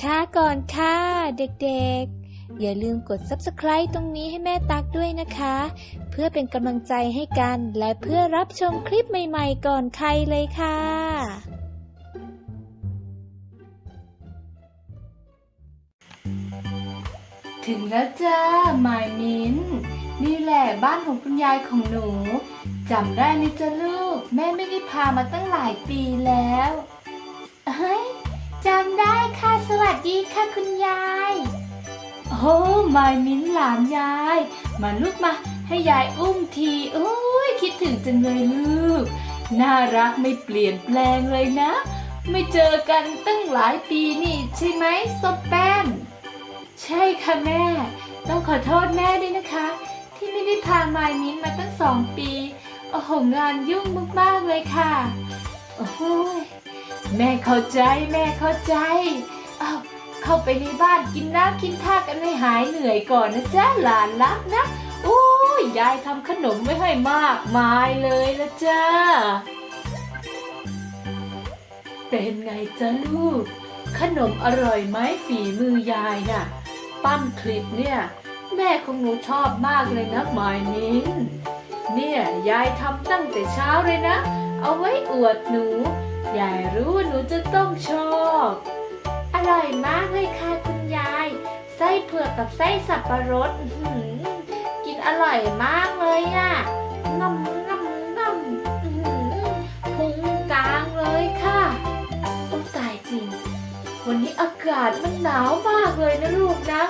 ช้าก่อนค่ะ เด็กๆ อย่าลืมกด subscribe ตรงนี้ให้แม่ตักด้วยนะคะ เพื่อเป็นกำลังใจให้กันและเพื่อรับชมคลิปใหม่ๆก่อนใครเลยค่ะถึงแล้วจ้าหมายมิ้น นี่แหละบ้านของคุณยายของหนูจำได้ไหมจ้าลูก แม่ไม่ได้พามาตั้งหลายปีแล้วเฮ้ยจำได้ค่ะ สวัสดีค่ะคุณยาย โอ้หมายมิ้นหลานยาย มาลูกมา ให้ยายอุ้มทีโอ้ยคิดถึงจังเลยลูก น่ารักไม่เปลี่ยนแปลงเลยนะ ไม่เจอกันตั้งหลายปีนี่ใช่ไหมส้มแป้น ใช่ค่ะแม่ ต้องขอโทษแม่ด้วยนะคะ ที่ไม่ได้พามายมิ้นมาตั้งสองปี โอ้โห งานยุ่งมากๆเลยค่ะ โอ้โหยแม่เข้าใจแม่เข้าใจ เอาเข้าไปในบ้านกินน้ำกินท่ากันให้หายเหนื่อยก่อนนะจ๊ะหลานรักนะโอ้ยยายทำขนมไว้ให้มากมายเลยนะจ๊ะเป็นไงจ๊ะลูก ขนมอร่อยไหมฝีมือยายน่ะ ปั้นคลิปเนี่ย แม่ของหนูชอบมากเลยนะหมายมิ้นเนี่ยยายทำตั้งแต่เช้าเลยนะ เอาไว้อวดหนูยายรู้ว่าหนูจะต้องชอบ อร่อยมากเลยค่ะคุณยาย ไส้เผือกกับไส้สับปะรดกินอร่อยมากเลยอะ่ะงำงำงำอื้อหือพุงกลางเลยค่ะโอ้ตายจริง วันนี้อากาศมันหนาวมากเลยนะลูกนะ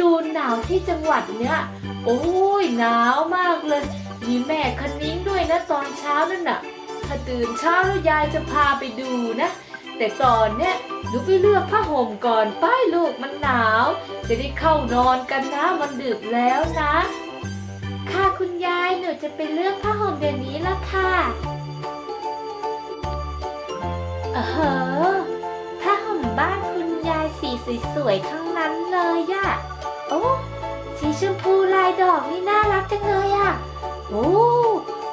ดูหนาวที่จังหวัดเนี้ยโอ้ยหนาวมากเลย มีแม่คันนิ้งด้วยนะตอนเช้านั่นน่ะ ถ้าตื่นเช้าแล้วยายจะพาไปดูนะ แต่ก่อนเนี่ยหนูไปเลือกผ้าห่มก่อนป้ายลูกมันหนาว จะได้เข้านอนกันนะมันดึกแล้วนะ ค่ะคุณยายหนูจะไปเลือกผ้าห่มเดี๋ยวนี้ละค่ะเออผ้าห่มบ้านคุณยายสีสวยๆทั้ง สีชมพูลายดอกนี่น่ารักจังเลยอะโอ้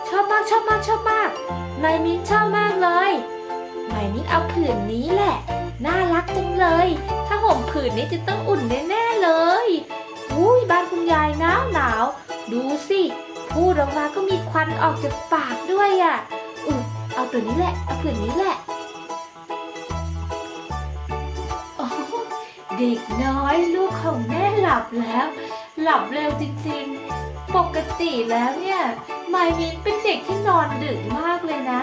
ชอบมากชอบมากชอบมากไมมิ้นชอบมากเลยไมมิ้นเอาผืนนี้แหละ น่ารักจังเลย ถ้าห่มผืนนี้จะต้องอุ่นแน่ๆเลยอุ้ยบ้านคุณยายหนาวหนาวดูสิพูดออกมาก็มีควันออกจากปากด้วยอะ่ะอือเอาตัวนี้แหละ เอาผืนนี้แหละโอ้เด็กน้อยลูกของแม่หลับแล้ว หลับเร็วจริงๆ ปกติแล้วเนี่ยไมมินเป็นเด็กที่นอนดึกมากเลยนะ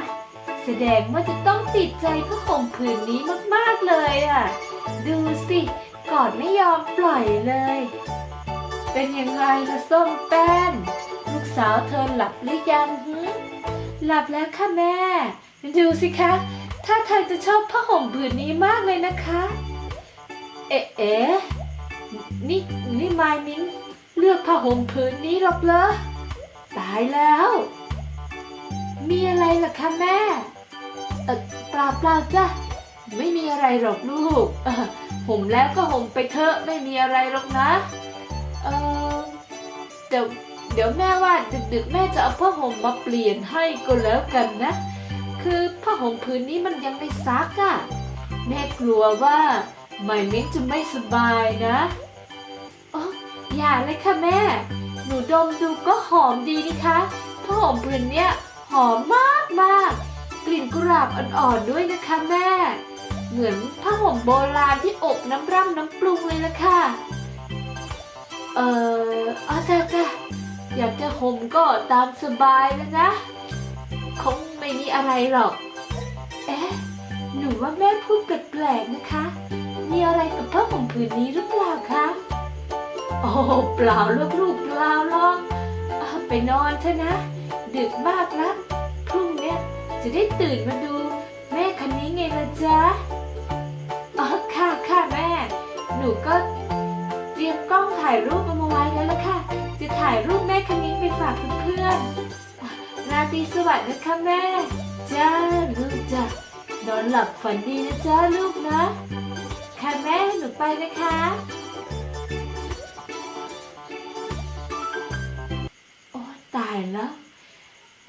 แสดงว่าจะต้องติดใจผ้าห่มผืนนี้มากๆเลยอะ ดูสิกอดไม่ยอมปล่อยเลย เป็นยังไงล่ะส้มแป้น ลูกสาวเธอหลับหรือยังหืหลับแล้วค่ะแม่ ดูสิคะ ถ้าทางจะชอบผ้าห่มผืนนี้มากเลยนะคะ เอ๊ะ เอ๊ะ นี่ นี่มายมิน เลือกผ้าห่มผืนนี้หรอกเหรอตายแล้ว มีอะไรล่ะคะแม่ เออเปล่าเปล่าจ้ะ ไม่มีอะไรหรอกลูก ห่มแล้วก็ห่มไปเถอะไม่มีอะไรหรอกนะ เออเดี๋ยวเดี๋ยวแม่ว่าดึกๆแม่จะเอาผ้าห่มมาเปลี่ยนให้ก็แล้วกันนะ คือผ้าห่มผืนนี้มันยังไม่ซักอะ่ะ แม่กลัวว่าไมเม้นจะไม่สบายนะ ย่าเลยค่ะแม่ หนูดมดูก็หอมดีนี่คะผ้าห่มผืนเนี้ยหอมมากมากกลิ่นกุหลาบอ่อนๆด้วยนะคะแม่ เหมือนผ้าห่มโบราณที่อบน้ำร่ำน้ำปรุงเลยละค่ะ เอ่ออาจ้ะจ้ะอยากจะห่มก็ตามสบายแล้วนะ คงไม่มีอะไรหรอก เอ๊ะ หนูว่าแม่พูดแปลกๆนะคะ มีอะไรกับผ้าห่มผืนนี้หรือเปล่าคะ โอ้เปล่าลูกลูกเปล่าหรอกไปนอนเถอะนะ ดึกมากแล้วพรุ่งนี้จะได้ตื่นมาดู แม่คันนี้ไงล่ะจ๊ะอ๋อค่ะค่ะแม่ หนูก็เตรียมกล้องถ่ายรูปเอามาไว้แล้วล่ะค่ะ จะถ่ายรูปแม่คันนี้ไปฝากเพื่อนๆราตรีสวัสดิ์นะคะแม่จ้าลูกจ้ะนอนหลับฝันดีนะจ้าลูกนะ ค่ะแม่หนูไปนะคะ ตายแล้ว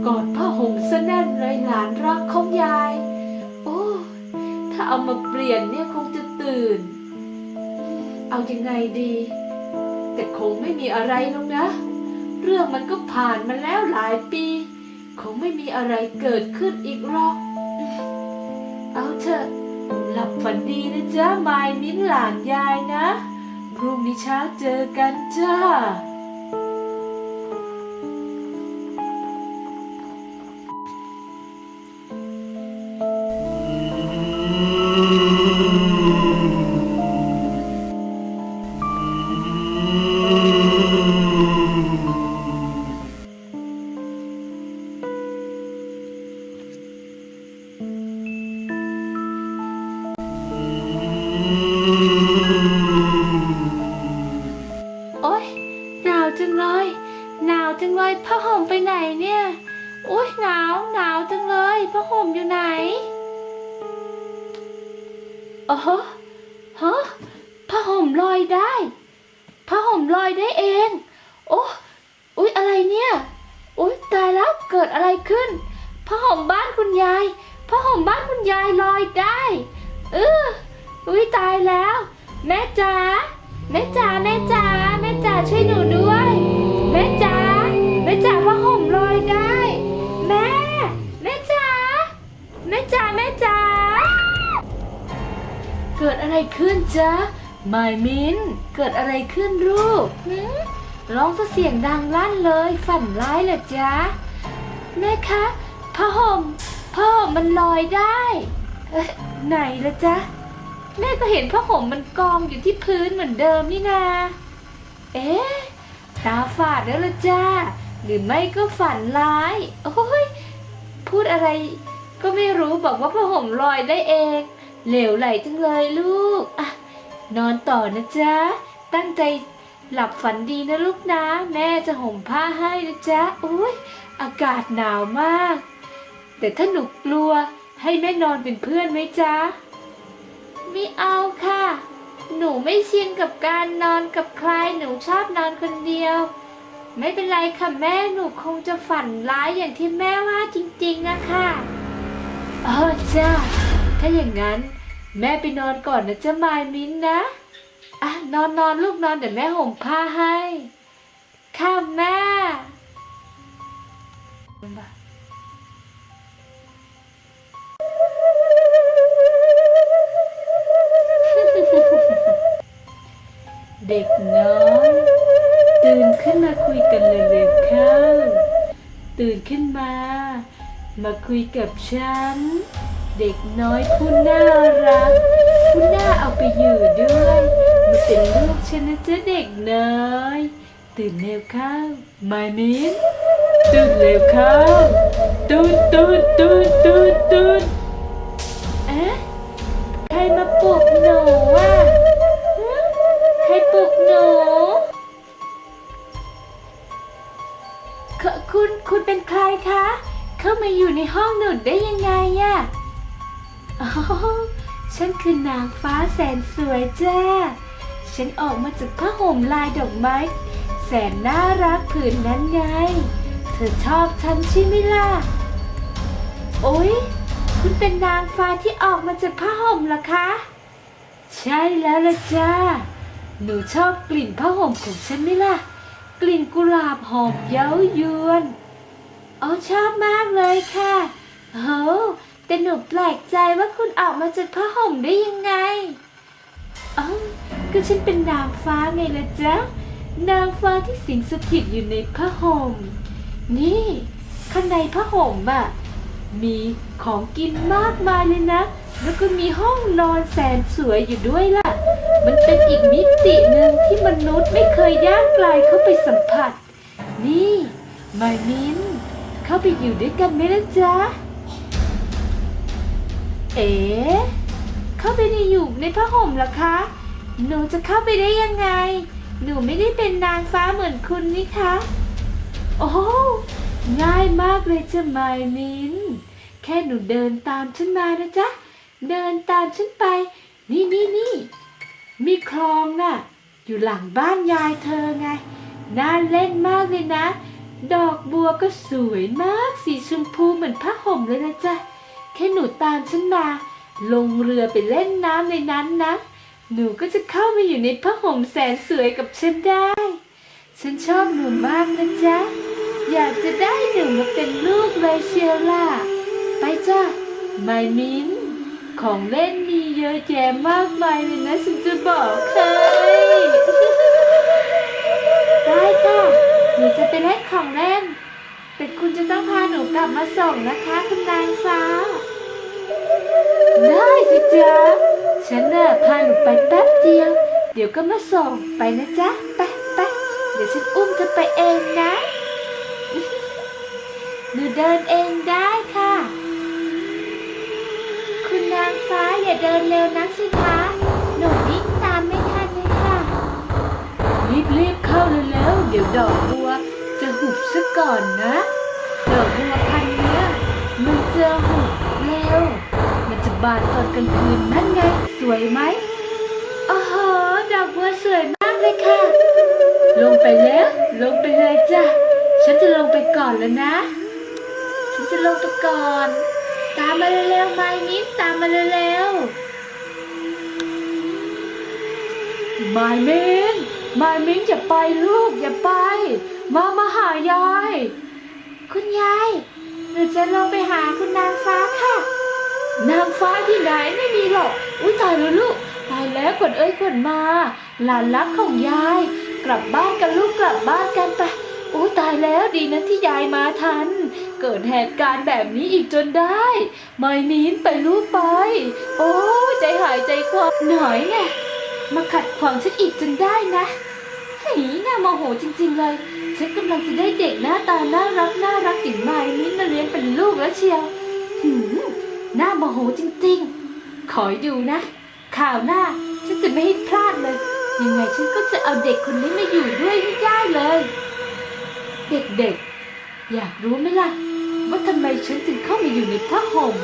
กอดผ้าห่มซะแน่นเลยหลานรักของยาย โอ้ถ้าเอามาเปลี่ยนเนี่ยคงจะตื่น เอายังไงดี แต่คงไม่มีอะไรหรอกนะ เรื่องมันก็ผ่านมาแล้วหลายปี คงไม่มีอะไรเกิดขึ้นอีกหรอก เอาเถอะ หลับฝันดีนะจ๊ะมายมิ้นหลานยายนะ พรุ่งนี้เช้าเจอกันจ้า ผ้าห่มไปไหนเนี่ยโอ๊ยหนาวหนาวจังเลยผ้าห่มอยู่ไหนโอ้โหฮะผ้าห่มลอยได้ผ้าห่มลอยได้เอง โอ้อุ๊ยอะไรเนี่ยอุ๊ยตายแล้วเกิดอะไรขึ้นผ้าห่มบ้านคุณยายผ้าห่มบ้านคุณยายลอยได้เอออุ๊ยตายแล้ว แม่จ๋าแม่จ๋าแม่จ๋าแม่จ๋าช่วยหนูด้วย แม่จ๋า แม่จ๋าแม่จ๋าเกิดอะไรขึ้นจ๊ะมายมินเกิดอะไรขึ้นลูกหืมร้องซะเสียงดังลั่นเลย ฝันร้ายเหรอจ๊ะแม่คะผ้าห่มผ้าห่มมันลอยได้เอ๊ะไหนละจ๊ะแม่ก็เห็นผ้าห่มมันกองอยู่ที่พื้นเหมือนเดิมนี่นา เอ๊ะตาฝาดแล้วละจ้า หรือไม่ก็ฝันร้าย โอ้ยพูดอะไร ก็ไม่รู้บอกว่าผ้าห่มลอยได้เอง เหลวไหลจังเลยลูกอะนอนต่อนะจ๊ะ ตั้งใจหลับฝันดีนะลูกนะ แม่จะห่มผ้าให้นะจ๊ะโอ้ยอากาศหนาวมาก แต่ถ้าหนูกลัวให้แม่นอนเป็นเพื่อนไหมจ๊ะ ไม่เอาค่ะ หนูไม่ชินกับการนอนกับใคร หนูชอบนอนคนเดียว ไม่เป็นไรค่ะแม่ หนูคงจะฝันร้ายอย่างที่แม่ว่าจริงๆอะค่ะ ออจ้าถ้าอย่างนั้น แม่ไปนอนก่อนนะจ๊ะมายมิ้นนะอะนอนนอนลูกนอนเดี๋ยวแม่ห่มผ้าให้ค่ะแม่เด็กน้อยตื่นขึ้นมาคุยกันเลยเลยเข้าตื่นขึ้นมา มาคุยกับฉัน เด็กน้อยผู้น่ารักผู้น่าเอาไปอยู่ด้วยมาเป็นลูกฉันนะจ๊ะเด็กน้อย ตื่นเร็วเข้ามามินตื่นเร็วเข้าตื่นตื่นตื่นตื่นตื่นเอ๊ะใครมาปลุกหนูอะใครปลุกหนูคคุณคุณเป็นใครคะ เข้ามาอยู่ในห้องหนูได้ยังไงอะอ๋อฉันคือนางฟ้าแสนสวยจ้า ฉันออกมาจากผ้าห่มลายดอกไม้ แสนน่ารักผืนนั้นไง เธอชอบฉันใช่ไหมล่ะ โอ๊ย คุณเป็นนางฟ้าที่ออกมาจากผ้าห่มเหรอคะ ใช่แล้วละจ้า หนูชอบกลิ่นผ้าห่มของฉันไหมล่ะ กลิ่นกุหลาบหอมเย้ายวน โอ๋อชอบมากเลยค่ะโหแต่หนูแปลกใจว่าคุณออกมาจากผ้าห่มได้ยังไงอ๋อก็ฉันเป็นนางฟ้าไงล่ะจ๊ะ นางฟ้าที่สิงสถิตอยู่ในผ้าห่ม นี่ ข้างในผ้าห่มอะมีของกินมากมายเลยนะ แล้วก็มีห้องนอนแสนสวยอยู่ด้วยล่ะ มันเป็นอีกมิติหนึ่งที่มนุษย์ไม่เคยย่างไกลเข้าไปสัมผัส นี่ มายมิน เข้าไปอยู่ด้วยกันไหมล่ะจ๊ะ เอ๋เข้าไปในอยู่ในผ้าห่มเหรอคะ หนูจะเข้าไปได้ยังไง หนูไม่ได้เป็นนางฟ้าเหมือนคุณนี่คะ โอ้โหง่ายมากเลยจ้ะมายมิน แค่หนูเดินตามฉันมานะจ๊ะ เดินตามฉันไป นี่นี่นี่มีคลองน่ะ อยู่หลังบ้านยายเธอไง น่าเล่นมากเลยนะ ดอกบัวก็สวยมาก สีชมพูเหมือนผ้าห่มเลยนะจ๊ะ แค่หนูตามฉันมา ลงเรือไปเล่นน้ำในนั้นนะ หนูก็จะเข้ามาอยู่ในผ้าห่มแสนสวยกับฉันได้ ฉันชอบหนูมากนะจ๊ะ อยากจะได้หนูมาเป็นลูกเลยเชียวล่ะ ไปจ้ะไมมินของเล่นมีเยอะแยะมากมายเลยนะฉันจะบอกเคยได้ค่ะ นูจะไปเล่นของเล่น แต่คุณจะต้องพาหนูกลับมาส่งนะคะคุณนางฟ้า ได้สิจ๊ะฉันน่ะพาหนูไปแป๊บเดียว เดี๋ยวก็มาส่งไปนะจ๊ะ ไปไปเดี๋ยวฉันอุ้มเธอไปเองนะ หนูเดินเองได้ค่ะ คุณนางฟ้าอย่าเดินเร็วนักสิคะ เข้าเลยแล้ว เดี๋ยวดอกบัวจะหุบซะก่อนนะ ดอกบัวพันเนี้ยมันจะหุบเร็วมันจะบานตอนกลางคืนนั่นไง สวยไหมโอ้โหดอกบัวสวยมากเลยค่ะ ลงไปแล้ว ลงไปเลยจ้ะ ฉันจะลงไปก่อนแล้วนะ ฉันจะลงไปก่อน ตามมาเร็วๆไมนิดตามมาเร็วๆไม มินไมมินอย่าไปลูกอย่าไป มามาหายาย คุณยายหนูจะลงไปหาคุณนางฟ้าค่ะ นางฟ้าที่ไหนไม่มีหรอก อุ้ยตายแล้วลูก ตายแล้วขวัญเอ้ยขวัญมา หลานรักของยาย กลับบ้านกันลูกกลับบ้านกันไปอุ้ยตายแล้วดีนะที่ยายมาทัน เกิดเหตุการณ์แบบนี้อีกจนได้ ไม่มีนไปลูกไป โอ้ยใจหายใจคว่ำหน่อยไง มาขัดขวางฉันอีกจนได้นะหีน่าโมโหจริง ๆ เลย ฉันกำลังจะได้เด็กหน้าตาน่ารักน่ารักอย่างไมมินมาเลี้ยงเป็นลูกแล้วเชียวหืมน่าโมโหจริง ๆ ขอยดูนะ ข่าวหน้าฉันจะไม่ให้พลาดเลย ยังไงฉันก็จะเอาเด็กคนนี้มาอยู่ด้วยให้ได้เลย เด็กๆ อยากรู้ไหมล่ะ ว่าทำไมฉันถึงเข้ามาอยู่ในผ้าห่ม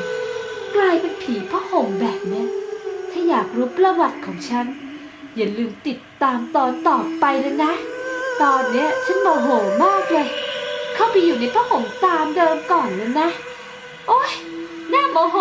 กลายเป็นผีผ้าห่มแบบนี้ถ้าอยากรู้ประวัติของฉัน อย่าลืมติดตามตอนต่อไปเลยนะ ตอนเนี้ยฉันโมโหมากเลย เข้าไปอยู่ในผ้าห่มตามเดิมก่อนแล้วนะ โอ๊ย น่าโมโห